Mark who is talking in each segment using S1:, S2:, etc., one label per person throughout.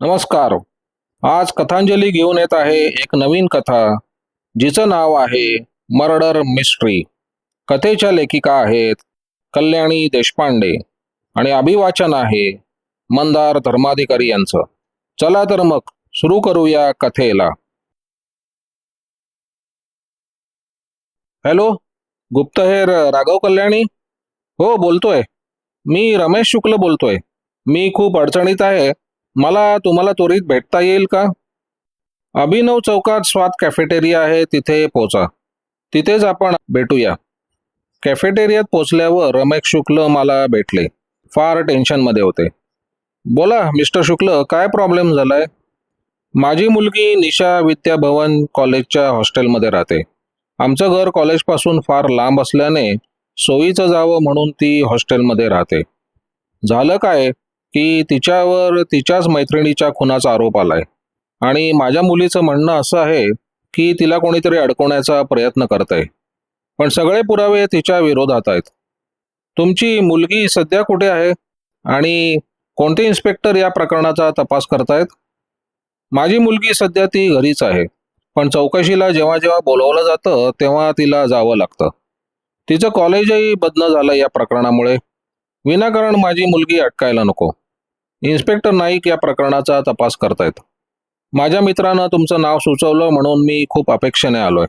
S1: नमस्कार. आज कथांजली घेऊन येत आहे एक नवीन कथा जिचं नाव आहे मर्डर मिस्ट्री. कथेच्या लेखिका आहेत कल्याणी देशपांडे आणि अभिवाचन आहे मंदार धर्माधिकारी यांचं. चला तर मग सुरू करूया कथेला. हॅलो गुप्तहेर राघव कल्याणी? हो बोलतोय. मी रमेश शुक्ल बोलतोय. मी खूप अडचणीत आहे. मला तुम्हाला त्वरित भेटता येईल का? अभिनव चौकात स्वाद कॅफेटेरिया आहे तिथे पोचा. तिथेच आपण भेटूया. कॅफेटेरियात पोचल्यावर रमेश शुक्ल मला भेटले. फार टेन्शनमध्ये होते. बोला मिस्टर शुक्ल काय प्रॉब्लेम झालाय? माझी मुलगी निशा विद्याभवन कॉलेजच्या हॉस्टेलमध्ये राहते. आमचं घर कॉलेजपासून फार लांब असल्याने सोयीचं जावं म्हणून ती हॉस्टेलमध्ये राहते. झालं काय? की तिच्यावर तिच्याच मैत्रिणीच्या खुनाचा आरोप आलाय. आणि माझ्या मुलीचं म्हणणं असं आहे की तिला कोणीतरी अडकवण्याचा प्रयत्न करत आहे पण सगळे पुरावे तिच्या विरोधात आहेत. तुमची मुलगी सध्या कुठे आहे? आणि कोणते इन्स्पेक्टर या प्रकरणाचा तपास करतायत? माझी मुलगी सध्या ती घरीच आहे. पण चौकशीला जेव्हा जेव्हा बोलवलं जातं तेव्हा तिला जावं लागतं. तिचं कॉलेजही बदनं झालं या प्रकरणामुळे. विनाकारण माझी मुलगी अटकायला नको. इन्स्पेक्टर नाईक या प्रकरणाचा तपास करतायत. माझ्या मित्रानं तुमचं नाव सुचवलं म्हणून मी खूप अपेक्षेने आलोय.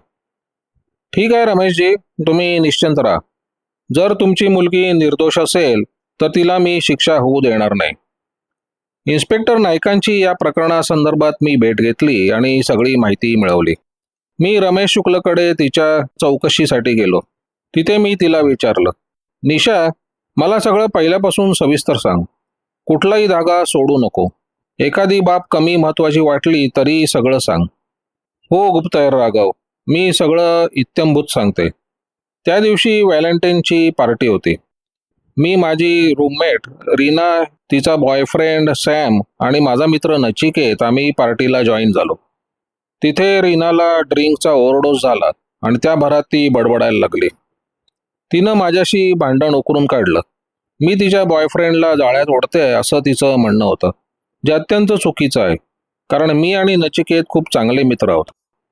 S1: ठीक आहे रमेशजी. तुम्ही निश्चिंत राहा. जर तुमची मुलगी निर्दोष असेल तर तिला मी शिक्षा होऊ देणार नाही. इन्स्पेक्टर नायकांची या प्रकरणासंदर्भात मी भेट घेतली आणि सगळी माहिती मिळवली. मी रमेश शुक्लकडे तिच्या चौकशीसाठी गेलो. तिथे मी तिला विचारलं निशा मला सगळं पहिल्यापासून सविस्तर सांग. कुठलाही धागा सोडू नको. एखादी बाब कमी महत्वाची वाटली तरी सगळं सांग. हो गुप्तहेर राघव मी सगळं इत्यंभूत सांगते. त्या दिवशी व्हॅलेंटाईनची पार्टी होती. मी माझी रूममेट रीना तिचा बॉयफ्रेंड सॅम आणि माझा मित्र नचिकेत आम्ही पार्टीला जॉईन झालो. तिथे रीनाला ड्रिंकचा ओव्हरडोस झाला आणि त्या भरात ती बडबडायला लागली. तिनं माझ्याशी भांडण उकरून काढलं. मी तिच्या बॉयफ्रेंडला जाळ्यात ओढते असं तिचं म्हणणं होतं. जे अत्यंत चुकीचं आहे. कारण मी आणि नचिकेत खूप चांगले मित्र आहोत.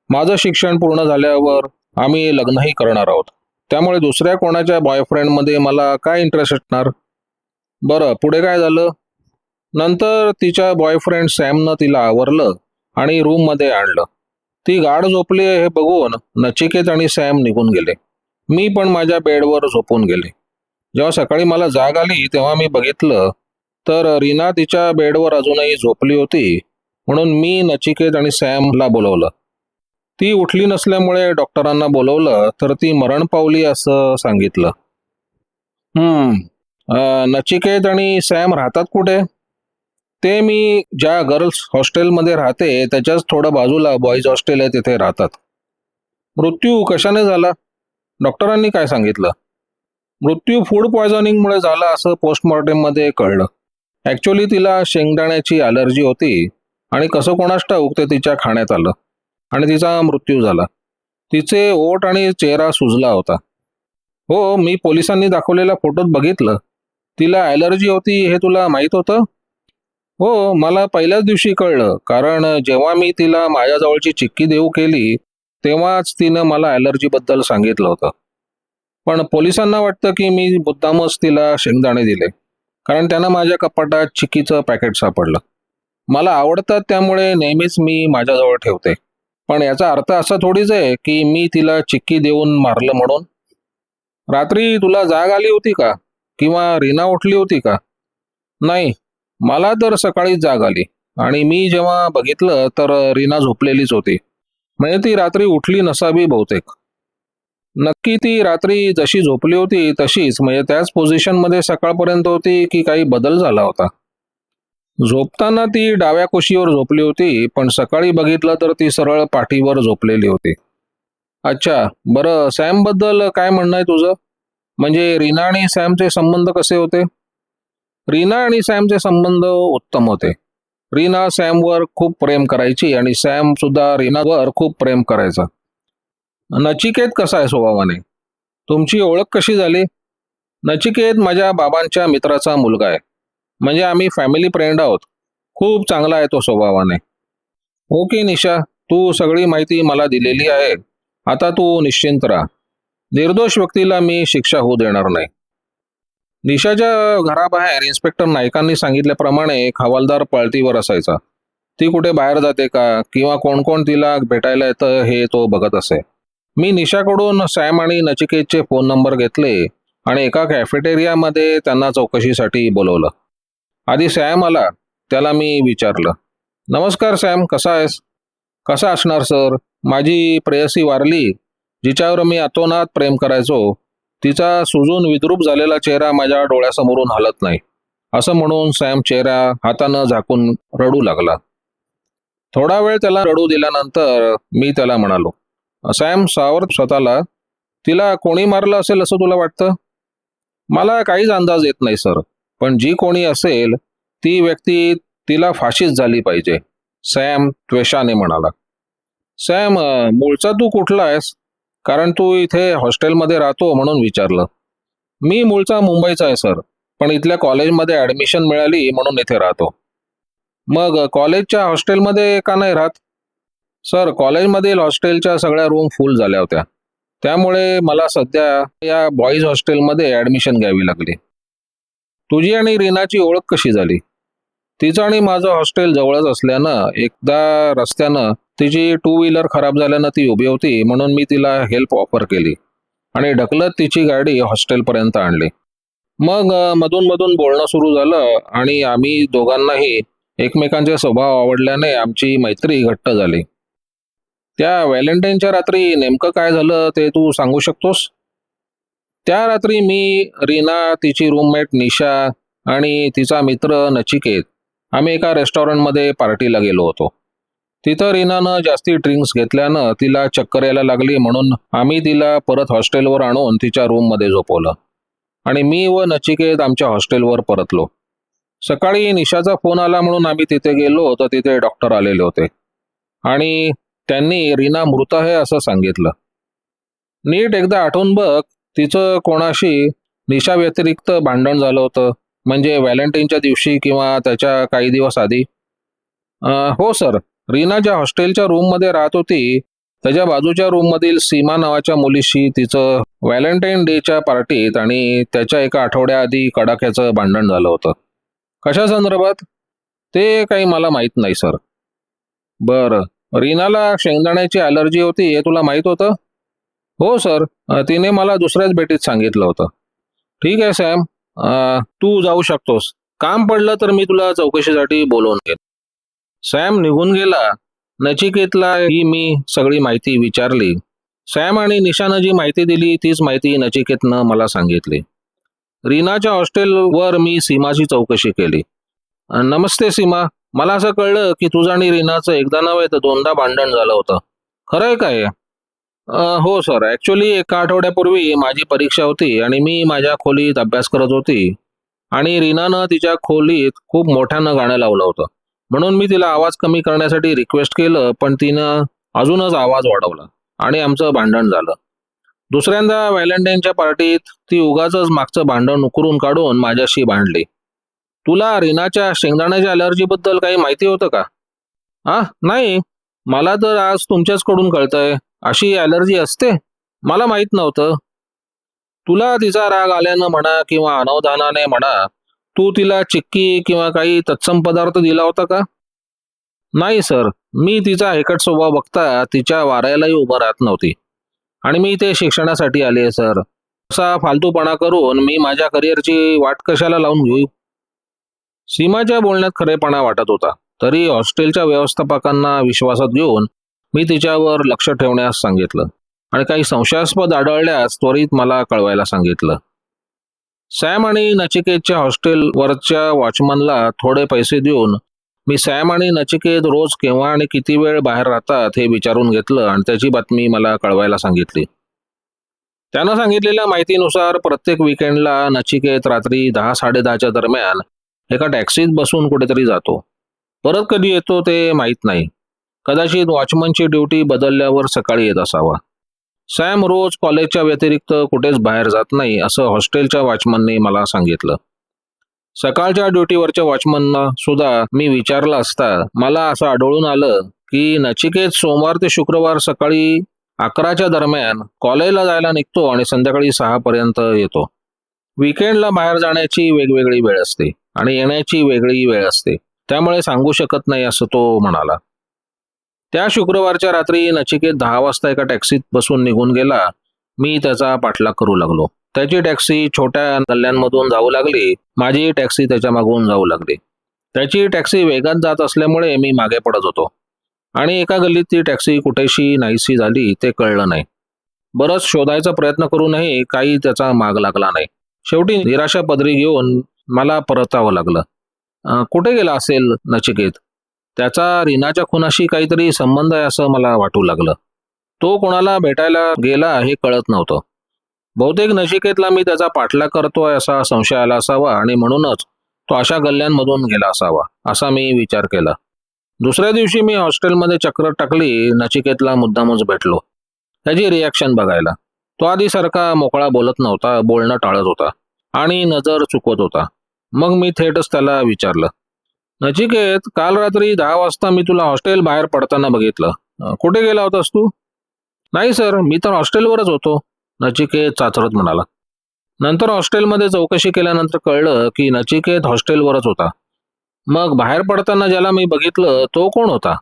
S1: माझं शिक्षण पूर्ण झाल्यावर आम्ही लग्नही करणार आहोत. त्यामुळे दुसऱ्या कोणाच्या बॉयफ्रेंडमध्ये मला काय इंटरेस्ट असणार? बरं पुढे काय झालं? नंतर तिच्या बॉयफ्रेंड सॅमनं तिला आवरलं आणि रूममध्ये आणलं. ती गाढ झोपली हे बघून नचिकेत आणि सॅम निघून गेले. मी पण माझ्या बेडवर झोपून गेले. जेव्हा सकाळी मला जाग आली तेव्हा मी बघितलं तर रीना तिच्या बेडवर अजूनही झोपली होती. म्हणून मी नचिकेत आणि सॅमला बोलवलं. ती उठली नसल्यामुळे डॉक्टरांना बोलवलं तर ती मरण पावली असं सांगितलं. हम्म नचिकेत आणि सॅम राहतात कुठे? ते मी ज्या गर्ल्स हॉस्टेलमध्ये राहते त्याच्याच थोडं बाजूला बॉईज हॉस्टेल आहे तिथे राहतात. मृत्यू कशाने झाला? डॉक्टरांनी काय सांगितलं? मृत्यू फूड पॉयझनिंगमुळे झाला असं पोस्टमॉर्टममध्ये कळलं. ॲक्च्युली तिला शेंगदाण्याची ॲलर्जी होती आणि कसं कोणास ठाऊक ते तिच्या खाण्यात आलं आणि तिचा मृत्यू झाला. तिचे ओट आणि चेहरा सुजला होता. हो मी पोलिसांनी दाखवलेल्या फोटोत बघितलं. तिला ॲलर्जी होती हे तुला माहीत होतं? हो मला पहिल्याच दिवशी कळलं. कारण जेव्हा मी तिला माझ्याजवळची चिक्की देऊ केली तेव्हाच तिनं मला ॲलर्जीबद्दल सांगितलं होतं. पण पोलिसांना वाटतं की मी मुद्दामच तिला शेंगदाणे दिले. कारण त्यांना माझ्या कपाटात चिकीचं पॅकेट सापडलं. मला आवडतात त्यामुळे नेहमीच मी माझ्याजवळ ठेवते. पण याचा अर्थ असा थोडीच आहे की मी तिला चिक्की देऊन मारलं म्हणून. रात्री तुला जाग आली होती का? किंवा रीना उठली होती का? नाही मला तर सकाळीच जाग आली. आणि मी जेव्हा बघितलं तर रीना झोपलेलीच होती. म्हणजे ती रात्री उठली नसावी बहुतेक. नक्की ती रात्री जशी झोपली होती तशीच म्हणजे त्याच पोझिशनमध्ये सकाळपर्यंत होती की काही बदल झाला होता. झोपताना ती डाव्या कुशीवर झोपली होती पण सकाळी बघितलं तर ती सरळ पाठीवर झोपलेली होती. अच्छा बरं सॅमबद्दल काय म्हणणं आहे तुझं? म्हणजे रीना आणि सॅमचे संबंध कसे होते? रीना आणि सॅमचे संबंध उत्तम होते. रीना सॅमवर खूप प्रेम करायची आणि सॅम सुद्धा रीनावर खूप प्रेम करायचा. नचिकेत कसा आहे स्वभावाने? तुमची ओळख कशी झाली? नचिकेत माझ्या बाबांच्या मित्राचा मुलगा आहे. म्हणजे आम्ही फॅमिली फ्रेंड आहोत. खूप चांगला आहे तो स्वभावाने. हो ओके निशा तू सगळी माहिती मला दिलेली आहे. आता तू निश्चिंत राहा. निर्दोष व्यक्तीला मी शिक्षा होऊ देणार नाही. निशाच्या घराबाहेर इन्स्पेक्टर नायकांनी सांगितल्याप्रमाणे एक हवालदार पळतीवर असायचा. ती कुठे बाहेर जाते का? किंवा कोण कोण तिला भेटायला येतं हे तो बघत असे. मी निशाकडून सॅम आणि नचिकेतचे फोन नंबर घेतले आणि एका कॅफेटेरियामध्ये त्यांना चौकशीसाठी बोलवलं. आधी सॅम आला त्याला मी विचारलं नमस्कार सॅम कसा आहेस? कसा असणार सर? माझी प्रेयसी वारली जिच्यावर मी अतोनात प्रेम करायचो. तिचा सुजून विद्रूप झालेला चेहरा माझ्या डोळ्यासमोरून हलत नाही. असं म्हणून सॅम चेहरा हातानं झाकून रडू लागला. थोडा वेळ त्याला रडू दिल्यानंतर मी त्याला म्हणालो सॅम सावर स्वतःला तिला कोणी मारलं असेल असं तुला वाटतं? मला काहीच अंदाज येत नाही सर. पण जी कोणी असेल ती व्यक्ती तिला फाशीच झाली पाहिजे सॅम त्वेषाने म्हणाला. सॅम मूळचा तू कुठला आहेस? कारण तू इथे हॉस्टेलमध्ये राहतो म्हणून विचारलं. मी मूळचा मुंबईचा आहे सर. पण इथल्या कॉलेजमध्ये ॲडमिशन मिळाली म्हणून इथे राहतो. मग कॉलेजच्या हॉस्टेलमध्ये का नाही राहत? सर कॉलेजमधील हॉस्टेलच्या सगळ्या रूम फुल झाल्या होत्या. त्यामुळे मला सध्या या बॉईज हॉस्टेलमध्ये ॲडमिशन घ्यावी लागली. तुझी आणि रीनाची ओळख कशी झाली? तिचं आणि माझं हॉस्टेल जवळच असल्यानं एकदा रस्त्यानं तिची टू व्हीलर खराब झाल्यानं ती उभी होती म्हणून मी तिला हेल्प ऑफर केली. आणि ढकलत तिची गाडी हॉस्टेलपर्यंत आणली. मग मधून मधून बोलणं सुरू झालं आणि आम्ही दोघांनाही एकमेकांचे स्वभाव आवडल्याने आमची मैत्री घट्ट झाली. त्या व्हॅलेंटाईनच्या रात्री नेमकं काय झालं ते तू सांगू शकतोस? त्या रात्री मी रीना तिची रूममेट निशा आणि तिचा मित्र नचिकेत आम्ही एका रेस्टॉरंटमध्ये पार्टीला गेलो होतो. तिथं रीनानं जास्ती ड्रिंक्स घेतल्यानं तिला चक्कर यायला लागली म्हणून आम्ही तिला परत हॉस्टेलवर आणून तिच्या रूममध्ये झोपवलं आणि मी व नचिकेत आमच्या हॉस्टेलवर परतलो. सकाळी निशाचा फोन आला म्हणून आम्ही तिथे गेलो तर तिथे डॉक्टर आलेले होते. आणि त्यांनी रीना मृत आहे असं सांगितलं. नीट एकदा आठवून बघ तिचं कोणाशी निशा व्यतिरिक्त भांडण झालं होतं म्हणजे व्हॅलेंटाईनच्या दिवशी किंवा त्याच्या काही दिवस आधी. हो सर रीना ज्या हॉस्टेलच्या रूममध्ये राहत होती त्याच्या बाजूच्या रूममधील सीमा नावाच्या मुलीशी तिचं व्हॅलेंटाईन डेच्या पार्टीत आणि त्याच्या एका आठवड्याआधी कडाक्याचं भांडण झालं होतं. कशा संदर्भात? ते काही मला माहीत नाही सर. बरं. रीनाला शेंगदाण्याची अलर्जी होती हे तुला माहीत होतं? हो सर तिने मला दुसऱ्याच भेटीत सांगितलं होतं. ठीक आहे सॅम तू जाऊ शकतोस. काम पडलं तर मी तुला चौकशीसाठी बोलवून घेईन. सॅम निघून गेला. नचिकेतला ही मी सगळी माहिती विचारली. सॅम आणि निशानं जी माहिती दिली तीच माहिती नचिकेतनं मला सांगितली. रीनाच्या हॉस्टेलवर मी सीमाची चौकशी केली. नमस्ते सीमा. मला असं कळलं की तुझं आणि रीनाचं एकदा नव्हे तर दोनदा भांडण झालं होतं. खरं आहे काय हो सर. ॲक्च्युली एका आठवड्यापूर्वी माझी परीक्षा होती आणि मी माझ्या खोलीत अभ्यास करत होती आणि रीनानं तिच्या खोलीत खूप मोठ्यानं गाणं लावलं होतं. म्हणून मी तिला आवाज कमी करण्यासाठी रिक्वेस्ट केलं पण तिनं अजूनच आवाज वाढवला आणि आमचं भांडण झालं. दुसऱ्यांदा व्हॅलेंटाईनच्या पार्टीत ती उगाच मागचं भांडण उकरून काढून माझ्याशी भांडली. तुला रीनाच्या शेंगदाण्याच्या अलर्जीबद्दल काही माहिती होतं का? हा नाही. मला तर आज तुमच्याचकडून कळतंय. अशी ॲलर्जी असते? मला माहीत नव्हतं. तुला तिचा राग आल्यानं म्हणा किंवा अनवधानाने म्हणा तू तिला चिक्की किंवा काही तत्सम पदार्थ दिला होता का? नाही सर. मी तिचा हेकट स्वभाव बघता तिच्या वाऱ्यालाही उभं राहत नव्हती. आणि मी ते शिक्षणासाठी आले सर. असा फालतूपणा करून मी माझ्या करिअरची वाट कशाला लावून घेऊ? सीमाच्या बोलण्यात खरेपणा वाटत होता. तरी हॉस्टेलच्या व्यवस्थापकांना विश्वासात घेऊन मी तिच्यावर लक्ष ठेवण्यास सांगितलं आणि काही संशयास्पद आढळल्यास त्वरित मला कळवायला सांगितलं. सॅम आणि नचिकेतच्या हॉस्टेलवरच्या वॉचमनला थोडे पैसे देऊन मी सॅम आणि नचिकेत रोज केव्हा आणि किती वेळ बाहेर राहतात हे विचारून घेतलं आणि त्याची बातमी मला कळवायला सांगितली. त्यानं सांगितलेल्या माहितीनुसार प्रत्येक विकेंडला नचिकेत रात्री दहा साडेदहाच्या दरम्यान एका टॅक्सीत बसून कुठेतरी जातो. परत कधी येतो ते माहीत नाही. कदाचित वॉचमनची ड्युटी बदलल्यावर सकाळी येत असावा. सॅम रोज कॉलेजच्या व्यतिरिक्त कुठेच बाहेर जात नाही असं हॉस्टेलच्या वॉचमनने मला सांगितलं. सकाळच्या ड्युटीवरच्या वॉचमनना सुद्धा मी विचारलं असता मला असं आढळून आलं की नचिकेत सोमवार ते शुक्रवार सकाळी अकराच्या दरम्यान कॉलेजला जायला निघतो आणि संध्याकाळी सहा पर्यंत येतो विकेंडला बाहेर जाण्याची वेगवेगळी वेळ असते. आणि येण्याची वेगळी वेळ असते. त्यामुळे सांगू शकत नाही असं तो म्हणाला. त्या शुक्रवारच्या रात्री नचिकेत दहा वाजता एका टॅक्सीत बसून निघून गेला. मी त्याचा पाठलाग करू लागलो. त्याची टॅक्सी छोट्या गल्ल्यांमधून जाऊ लागली. माझी टॅक्सी त्याच्या मागून जाऊ लागली. त्याची टॅक्सी वेगात जात असल्यामुळे मी मागे पडत होतो. आणि एका गल्लीत ती टॅक्सी कुठेशी नाहीशी झाली ते कळलं नाही. बरंच शोधायचा प्रयत्न करूनही काही त्याचा माग लागला नाही. शेवटी निराशा पदरी घेऊन मला परतावं लागलं. कुठे गेला असेल नचिकेत? त्याचा रीनाच्या खुनाशी काहीतरी संबंध आहे असं मला वाटू लागलं. तो कोणाला भेटायला गेला हे कळत नव्हतं. बहुतेक नचिकेतला मी त्याचा पाठलाग करतोय असा संशय आला असावा आणि म्हणूनच तो अशा गल्ल्यांमधून गेला असावा असा मी विचार केला. दुसऱ्या दिवशी मी हॉस्टेलमध्ये चक्र टाकली नचिकेतला मुद्दामच भेटलो. त्याची रिॲक्शन बघायला. तो आधीसारखा मोकळा बोलत नव्हता बोलणं टाळत होता आणि नजर चुकवत होता. मग मी थेटच त्याला विचारलं नचिकेत काल रात्री दहा वाजता मी तुला हॉस्टेल बाहेर पडताना बघितलं. कुठे गेला होतास तू? नाही सर मी तर हॉस्टेलवरच होतो नचिकेत चाचरत म्हणाला. नंतर हॉस्टेलमध्ये चौकशी केल्यानंतर कळलं की नचिकेत हॉस्टेलवरच होता. मग बाहेर पडताना ज्याला मी बघितलं तो कोण होता?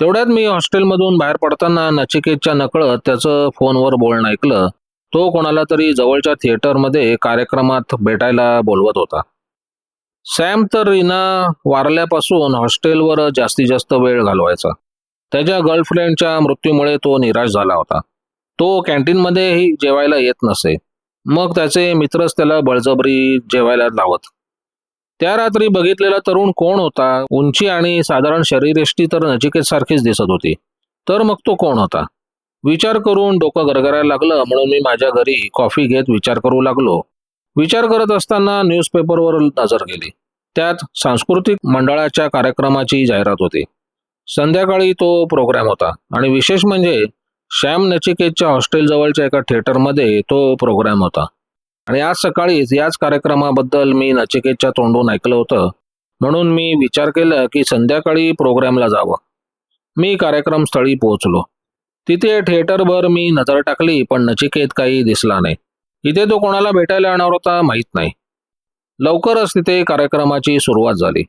S1: तेवढ्यात मी हॉस्टेलमधून बाहेर पडताना नचिकेतच्या नकळत त्याचं फोनवर बोलणं ऐकलं. तो कोणाला तरी जवळच्या थिएटरमध्ये कार्यक्रमात भेटायला बोलवत होता. सॅम तर रीना वारल्यापासून हॉस्टेलवर जास्तीत जास्त वेळ घालवायचा. त्याच्या गर्लफ्रेंडच्या मृत्यूमुळे तो निराश झाला होता. तो कॅन्टीनमध्येही जेवायला येत नसे. मग त्याचे मित्रच त्याला बळजबरी जेवायला लावत. त्या रात्री बघितलेला तरुण कोण होता? उंची आणि साधारण शरीरयष्टी तर नचिकेत सारखीच दिसत होती. तर मग तो कोण होता? विचार करून डोकं गरगरायला लागलं म्हणून मी माझ्या घरी कॉफी घेत विचार करू लागलो. विचार करत असताना न्यूजपेपरवर नजर गेली. त्यात सांस्कृतिक मंडळाच्या कार्यक्रमाची जाहिरात होती. संध्याकाळी तो प्रोग्राम होता आणि विशेष म्हणजे श्याम नचिकेतच्या हॉस्टेल जवळच्या एका थिएटरमध्ये तो प्रोग्राम होता. आणि आज सकाळीच याच कार्यक्रमाबद्दल मी नचिकेतच्या तोंडून ऐकलं होतं. म्हणून मी विचार केला की संध्याकाळी प्रोग्रामला जावं. मी कार्यक्रम स्थळी पोहोचलो. तिथे थिएटरभर मी नजर टाकली पण नचिकेत काही दिसला नाही. इथे तो कोणाला भेटायला येणार होता माहीत नाही. लवकरच तिथे कार्यक्रमाची सुरुवात झाली.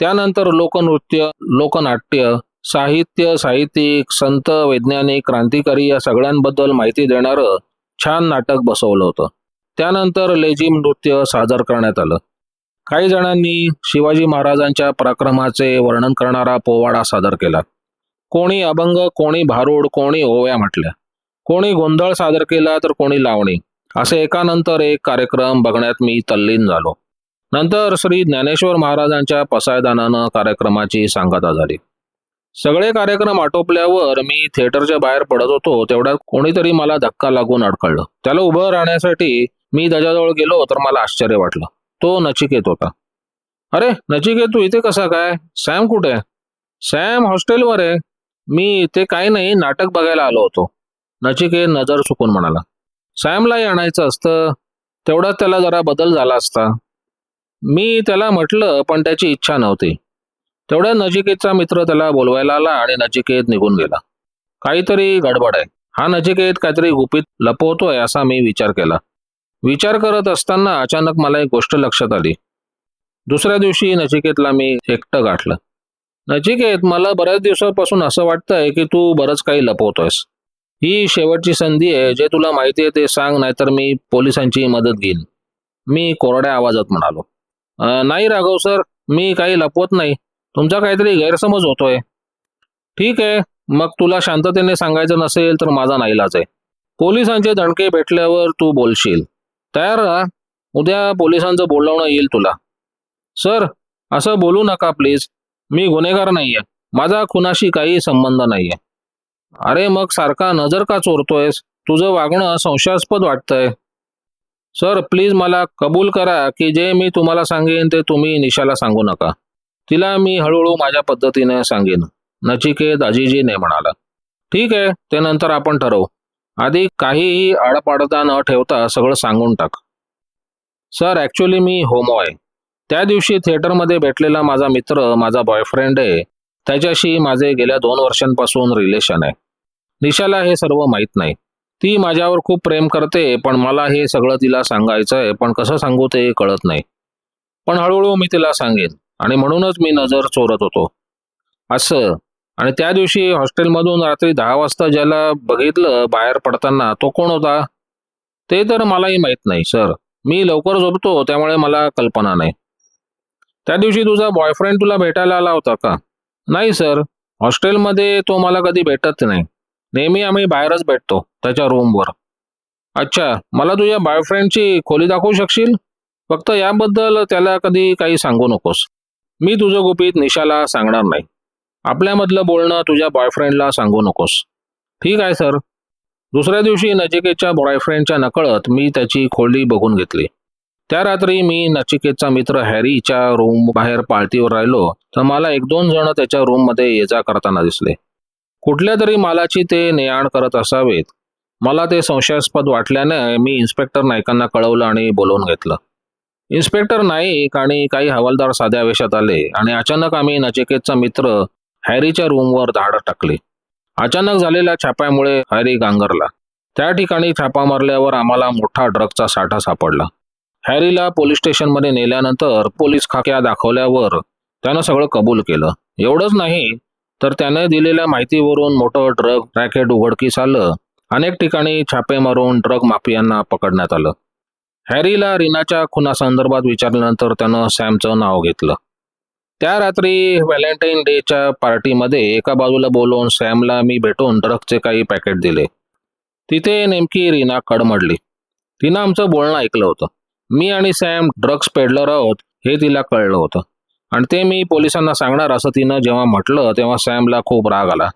S1: त्यानंतर लोकनृत्य लोकनाट्य साहित्य साहित्यिक संत वैज्ञानिक क्रांतिकारी या सगळ्यांबद्दल माहिती देणारं छान नाटक बसवलं होतं. त्यानंतर लेझिम नृत्य सादर करण्यात आलं. काही जणांनी शिवाजी महाराजांच्या पराक्रमाचे वर्णन करणारा पोवाडा सादर केला. कोणी अभंग कोणी भारूड कोणी ओव्या म्हटल्या. कोणी गोंधळ सादर केला तर कोणी लावणी. असे एकानंतर एक कार्यक्रम बघण्यात मी तल्लीन झालो. नंतर श्री ज्ञानेश्वर महाराजांच्या पसायदानानं कार्यक्रमाची सांगता झाली. सगळे कार्यक्रम आटोपल्यावर मी थिएटरच्या बाहेर पडत होतो तेवढ्यात कोणीतरी मला धक्का लागून अडकळलं. त्याला उभं राहण्यासाठी मी त्याच्याजवळ गेलो तर मला आश्चर्य वाटलं. तो नचिकेत होता. अरे नचिकेत तू इथे कसा काय? सॅम कुठे? आहे सॅम हॉस्टेलवर आहे. मी इथे काही नाही नाटक बघायला आलो होतो. नचिकेत नजर चुकून म्हणाला. सॅमलाही आणायचं असतं तेवढाच त्याला जरा बदल झाला असता. मी त्याला म्हटलं पण त्याची इच्छा नव्हती. तेवढ्या नचिकेतचा मित्र त्याला बोलवायला आला आणि नचिकेत निघून गेला. काहीतरी गडबड आहे. हा नचिकेत काहीतरी गुपित लपवतोय असा मी विचार केला. विचार करत असताना अचानक मला एक गोष्ट लक्षात आली. दुसऱ्या दिवशी नचिकेतला मी एकटं गाठलं. नचिकेत मला बऱ्याच दिवसापासून असं वाटतंय की तू बरंच काही लपवतोयस. ही शेवटची संधी आहे जे तुला माहिती आहे ते सांग नाहीतर मी पोलिसांची मदत घेईन. मी कोरड्या आवाजात म्हणालो. नाही राघव सर मी काही लपवत नाही. तुमचा काहीतरी गैरसमज होतोय. ठीक आहे मग तुला शांततेने सांगायचं नसेल तर माझा नाईलाज आहे. पोलिसांचे दणके भेटल्यावर तू बोलशील. तयार राहा. उद्या पोलिसांचं बोलावणं येईल तुला. सर असं बोलू नका प्लीज. मी गुन्हेगार नाहीये. माझा खुनाशी काही संबंध नाहीये. अरे मग सारखा नजर का चोरतोयस? तुझं वागणं संशयास्पद वाटतंय. सर प्लीज मला कबूल करा की जे मी तुम्हाला सांगेन ते तुम्ही निशाला सांगू नका. तिला मी हळूहळू माझ्या पद्धतीने सांगेन. नचिकेत अजिजीने म्हणाला. ठीक आहे ते नंतर आपण ठरवू. आधी काहीही आडपाडता न ठेवता सगळं सांगून टाक. सर ॲक्च्युली मी होमो आहे. त्या दिवशी थिएटरमध्ये भेटलेला माझा मित्र माझा बॉयफ्रेंड आहे. त्याच्याशी माझे गेल्या दोन वर्षांपासून रिलेशन आहे. निशाला हे सर्व माहीत नाही. ती माझ्यावर खूप प्रेम करते पण मला हे सगळं तिला सांगायचं आहे पण कसं सांगू ते कळत नाही. पण हळूहळू मी तिला सांगेन आणि म्हणूनच मी नजर चोरत होतो. असं. आणि त्या दिवशी हॉस्टेलमधून रात्री दहा वाजता ज्याला बघितलं बाहेर पडताना तो कोण होता? ते तर मलाही माहीत नाही सर. मी लवकर झोपतो त्यामुळे मला कल्पना नाही. त्या दिवशी तुझा बॉयफ्रेंड तुला भेटायला आला होता का? नाही सर. हॉस्टेलमध्ये तो मला कधी भेटत नाही. नेहमी आम्ही बाहेरच भेटतो त्याच्या रूमवर. अच्छा मला तुझ्या बॉयफ्रेंडची खोली दाखवू शकशील? फक्त याबद्दल त्याला कधी काही सांगू नकोस. मी तुझं गुपित निशाला सांगणार नाही. आपल्यामधलं बोलणं तुझ्या बॉयफ्रेंडला सांगू नकोस. ठीक आहे सर. दुसऱ्या दिवशी नचिकेतच्या बॉयफ्रेंडच्या नकळत मी त्याची खोली बघून घेतली. त्या रात्री मी नचिकेतचा मित्र हॅरीच्या रूम बाहेर पाळतीवर राहिलो तर मला एक दोन जण त्याच्या रूममध्ये ये जा करताना दिसले. कुठल्या तरी मालाची ते ने आण करत असावेत. मला ते संशयास्पद वाटल्याने मी इन्स्पेक्टर नाईकांना कळवलं आणि बोलवून घेतलं. इन्स्पेक्टर नाईक आणि काही हवालदार साध्या वेशात आले आणि अचानक आम्ही नचिकेतचा मित्र हॅरीच्या रूमवर धाड टाकली. अचानक झालेल्या छाप्यामुळे हॅरी गांगरला. त्या ठिकाणी छापा मारल्यावर आम्हाला मोठा ड्रगचा साठा सापडला. हॅरीला पोलीस स्टेशनमध्ये नेल्यानंतर पोलीस खाक्या दाखवल्यावर त्यानं सगळं कबूल केलं. एवढंच नाही तर त्याने दिलेल्या माहितीवरून मोठं ड्रग रॅकेट उघडकीस आलं. अनेक ठिकाणी छापे मारून ड्रग माफियांना पकडण्यात आलं. हॅरीला रीनाच्या खुनासंदर्भात विचारल्यानंतर त्यानं सॅमचं नाव घेतलं. त्या रात्री व्हॅलेंटाईन डेच्या पार्टीमध्ये एका बाजूला बोलवून सॅमला मी भेटून ड्रगचे काही पॅकेट दिले. तिथे नेमकी रीना कडमडली. तिनं आमचं बोलणं ऐकलं होतं. मी आणि सॅम ड्रग्स पेडलर आहोत हे तिला कळलं होतं. आणि ते मी पोलिसांना सांगणार असं तिनं जेव्हा म्हटलं तेव्हा सॅमला खूप राग आला.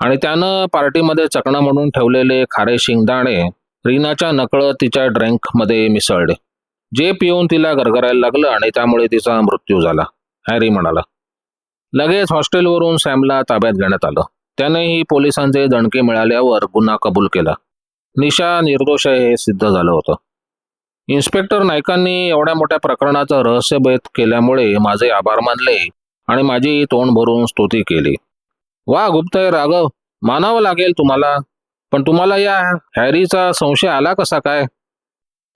S1: आणि त्यानं पार्टीमध्ये चकणा म्हणून ठेवलेले खारे शिंगदाणे रीनाच्या नकळत तिच्या ड्रिंकमध्ये मिसळले. जे पिऊन तिला गरगरायला लागलं आणि त्यामुळे तिचा मृत्यू झाला हॅरी म्हणाला. लगेच हॉस्टेलवरून सॅमला ताब्यात घेण्यात आलं. त्यानेही पोलिसांचे दणके मिळाल्यावर गुन्हा कबूल केला. निशा निर्दोष आहे हे सिद्ध झालं होतं. इन्स्पेक्टर नायकांनी एवढ्या मोठ्या प्रकरणाचं रहस्यभेद केल्यामुळे माझे आभार मानले आणि माझी तोंड भरून स्तुती केली. वा गुप्तय राघव मानावं लागेल तुम्हाला. पण तुम्हाला या हॅरीचा संशय आला कसा काय?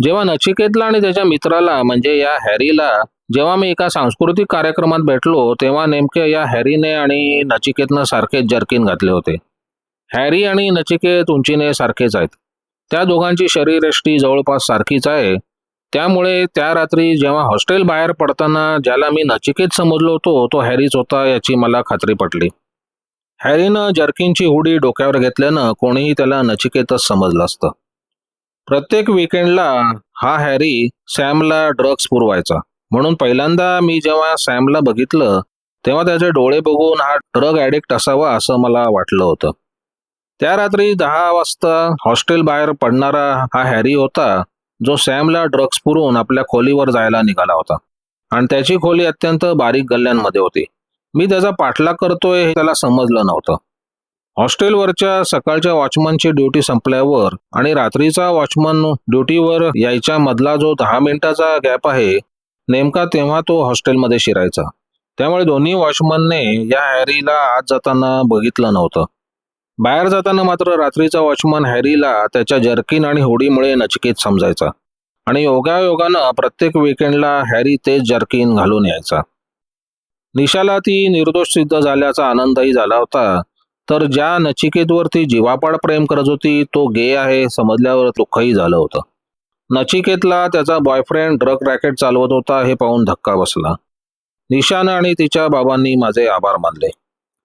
S1: जेव्हा नचिकेतला आणि त्याच्या मित्राला म्हणजे या हॅरीला जेव्हा मी एका सांस्कृतिक कार्यक्रमात भेटलो तेव्हा नेमके या हॅरीने आणि नचिकेतनं सारखेच जर्किन घातले होते. हॅरी आणि नचिकेत उंचीने सारखेच आहेत. त्या दोघांची शरीरयष्टी जवळपास सारखीच आहे. त्यामुळे त्या रात्री जेव्हा हॉस्टेल बाहेर पडताना ज्याला मी नचिकेत समजलो होतो तो हॅरीच होता याची मला खात्री पटली. हॅरीनं जर्किनची हुडी डोक्यावर घेतल्यानं कोणीही त्याला नचिकेतच समजलं असतं. प्रत्येक विकेंडला हा हॅरी सॅमला ड्रग्ज पुरवायचा. म्हणून पहिल्यांदा मी जेव्हा सॅमला बघितलं तेव्हा त्याचे डोळे बघून हा ड्रग ॲडिक्ट असावा असं मला वाटलं होतं. त्या रात्री दहा वाजता हॉस्टेल बाहेर पडणारा हा हॅरी होता जो सॅमला ड्रग्ज पुरवून आपल्या खोलीवर जायला निघाला होता. आणि त्याची खोली अत्यंत बारीक गल्ल्यांमध्ये होती. मी त्याचा पाठलाग करतोय हे त्याला समजलं नव्हतं. हॉस्टेलवरच्या सकाळच्या वॉचमनची ड्युटी संपल्यावर आणि रात्रीचा वॉचमन ड्युटीवर यायच्या मधला जो दहा मिनिटाचा गॅप आहे नेमका तेव्हा तो हॉस्टेलमध्ये शिरायचा. त्यामुळे दोन्ही वॉचमनने या हॅरीला आत जाताना बघितलं नव्हतं. बाहेर जाताना मात्र रात्रीचा वॉचमन हॅरीला त्याच्या जर्किन आणि होडीमुळे नचिकेत समजायचा. आणि योगायोगानं प्रत्येक विकेंडला हॅरी तेच जर्किन घालून यायचा. निशाला ती निर्दोष सिद्ध झाल्याचा आनंदही झाला होता. तर ज्या नचिकेतवर ती जीवापाड प्रेम करत होती तो गे आहे समजल्यावर दुःखही झालं होतं. नचिकेतला त्याचा बॉयफ्रेंड ड्रग रॅकेट चालवत होता हे पाहून धक्का बसला. निशानं आणि तिच्या बाबांनी माझे आभार मानले.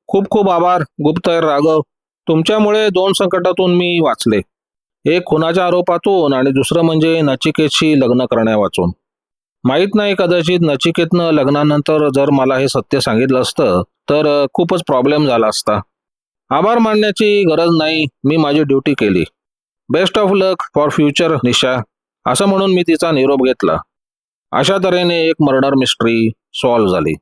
S1: खूप खूप आभार गुप्तहेर राघव. तुमच्यामुळे दोन संकटातून मी वाचले. एक खुनाच्या आरोपातून आणि दुसरं म्हणजे नचिकेतशी लग्न करण्या वाचून माहीत नाही कदाचित नचिकेतनं लग्नानंतर जर मला हे सत्य सांगितलं असतं तर खूपच प्रॉब्लेम झाला असता. आभार मानण्याची गरज नाही मी माझी ड्युटी केली. Best of luck for future Nisha. असं म्हणून मी तिचा निरोप घेतला. अशा तऱ्हेने एक मर्डर मिस्ट्री सॉल्व्ह झाली.